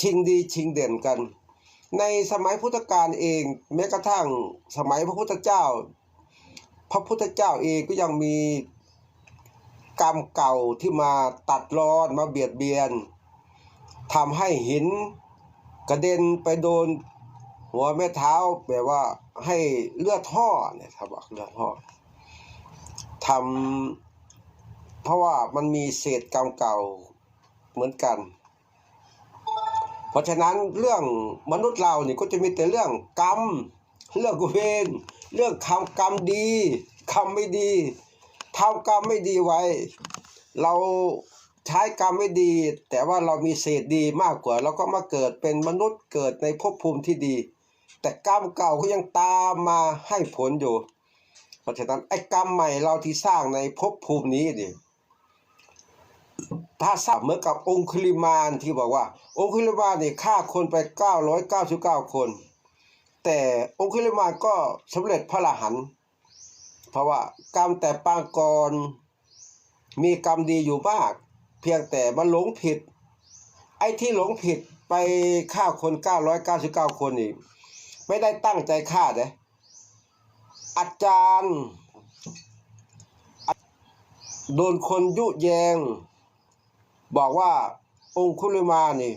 ชิงดีชิงเด่นกัน ในสมัยพุทธกาลเอง แม้กระทั่งสมัยพระพุทธเจ้า พระพุทธเจ้าเองก็ยังมีกรรมเก่าที่มาตัดรอนมาเบียดเบียนทำให้หินกระเด็นไปโดนหัวแม่เท้าแบบว่าให้เลือดห่อเนี่ยครับว่าเลือดห่อทำเพราะว่ามันมีเศษกรรมเก่าเหมือนกัน เพราะฉะนั้นเรื่องมนุษย์เราเนี่ยก็จะมีแต่เรื่องกรรม เรื่องเวรเรื่องทำกรรมดีทำไม่ดีทำกรรมไม่ดีไว้ เราใช้กรรมไม่ดี แต่ว่าเรามีเศษดีมากกว่าเราก็มาเกิดเป็นมนุษย์เกิดในภพภูมิที่ดี แต่กรรมเก่าก็ยังตามมาให้ผลอยู่ เพราะฉะนั้นไอ้กรรมใหม่เราที่สร้างในภพภูมินี้ดิ ถ้าสร้างเหมือนกับองคุลิมานที่บอกว่า องคุลิมานนี่ยฆ่าคนไป 999 คน แต่องคุลิมานก็สำเร็จพระอรหันต์เพราะว่ากรรมแต่ปางก่อนมีกรรมดีอยู่มาก เพียงแต่มันหลงผิด ไอ้ที่หลงผิดไปฆ่าคน 999 คนนี่ไม่ได้ตั้งใจฆ่าเด้อาจารย์ โดนคนยุแยง บอกว่าองคุลิมานี่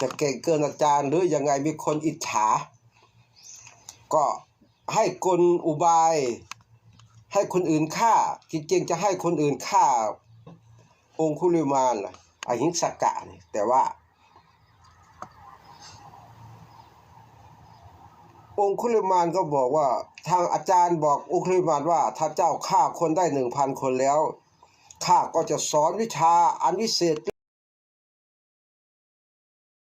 จะเก่งเกินอาจารย์ หรือยังไงมีคนอิจฉา ก็ให้กลอุบาย ให้คนอื่นฆ่าจริงๆจะให้คนอื่นฆ่า องคุลิมานอหิงสกะนี่แต่ว่า องคุลิมานก็บอกว่า ทางอาจารย์บอกองคุลิมานว่า ถ้าเจ้าฆ่าคนได้หนึ่งพันคนแล้ว ข้าก็จะสอนวิชาอันวิเศษ